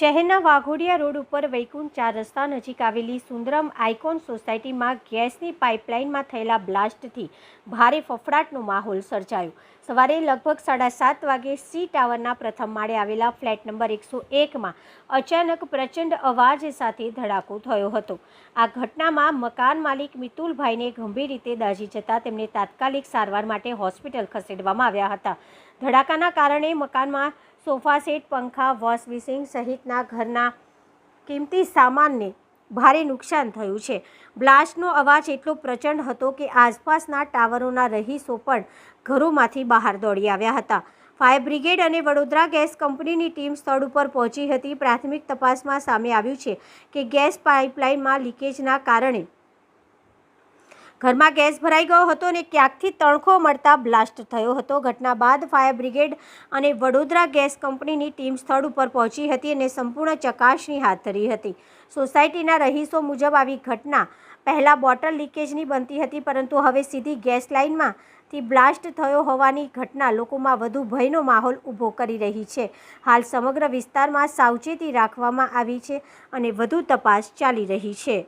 શહેરના વાઘોડિયા રોડ ઉપર વૈકુંઠ ચાર રસ્તા નજીક આવેલી સુંદરમ આઇકોન સોસાયટીમાં ગેસની પાઇપલાઇનમાં થયેલા બ્લાસ્ટથી ભારે ફફડાટનો માહોલ સર્જાયો. સવારે લગભગ સાડા સાત વાગે સી ટાવરના પ્રથમ માળે આવેલા ફ્લેટ નંબર એકસો એકમાં અચાનક પ્રચંડ અવાજ સાથે ધડાકો થયો હતો. આ ઘટનામાં મકાન માલિક મિતુલભાઈને ગંભીર રીતે દાઝી જતા તેમને તાત્કાલિક સારવાર માટે હોસ્પિટલ ખસેડવામાં આવ્યા હતા. ધડાકાના કારણે મકાનમાં સોફા સેટ, પંખા, વોશ વિશિંગ સહિતના ઘરના કિંમતી સામાનને ભારે નુકસાન થયું છે. બ્લાસ્ટનો અવાજ એટલો પ્રચંડ હતો કે આસપાસના ટાવરોના રહીશો પણ ઘરોમાંથી બહાર દોડી આવ્યા હતા. ફાયર બ્રિગેડ અને વડોદરા ગેસ કંપનીની ટીમ સ્થળ ઉપર પહોંચી હતી. પ્રાથમિક તપાસમાં સામે આવ્યું છે કે ગેસ પાઇપલાઇનમાં લીકેજના કારણે ઘરમાં ગેસ ભરાઈ ગયો હતો અને ક્યાંકથી તણખો મળતા બ્લાસ્ટ થયો હતો. ઘટના બાદ ફાયર બ્રિગેડ અને વડોદરા ગેસ કંપનીની ટીમ સ્થળ ઉપર પહોંચી હતી અને સંપૂર્ણ ચકાસણી હાથ ધરી હતી. સોસાયટીના રહીશો મુજબ આવી ઘટના પહેલાં બોટલ લીકેજની બનતી હતી, પરંતુ હવે સીધી ગેસ લાઇનમાંથી બ્લાસ્ટ થયો હોવાની ઘટના લોકોમાં વધુ ભયનો માહોલ ઊભો કરી રહી છે. હાલ સમગ્ર વિસ્તારમાં સાવચેતી રાખવામાં આવી છે અને વધુ તપાસ ચાલી રહી છે.